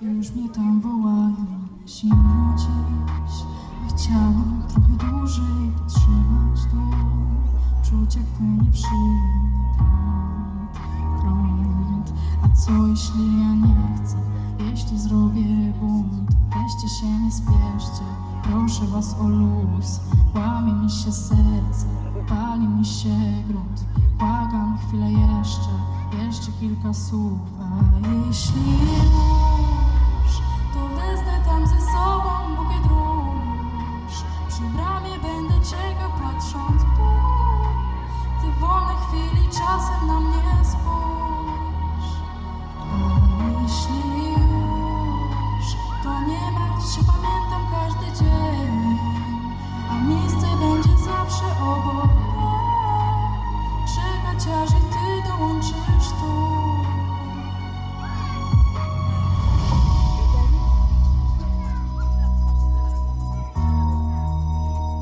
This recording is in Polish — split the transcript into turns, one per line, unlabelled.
Już mnie tam wołają, zimno dziś Chciałam trochę dłużej trzymać dłoń Czuć jak płynie przyjemny prąd, prąd A co jeśli ja nie chcę, jeśli zrobię bunt Weźcie się, nie spieszcie, proszę was o luz. Łamie mi się serce, pali mi się grunt. Błagam chwilę jeszcze, jeszcze kilka słów. A jeśli przy bramie będę czekał patrząc w dół. Ty wolne chwili czasem na mnie spójrz. A jeśli już, to nie martw się, pamiętam każdy dzień. A miejsce będzie zawsze obok mnie. Czekać aż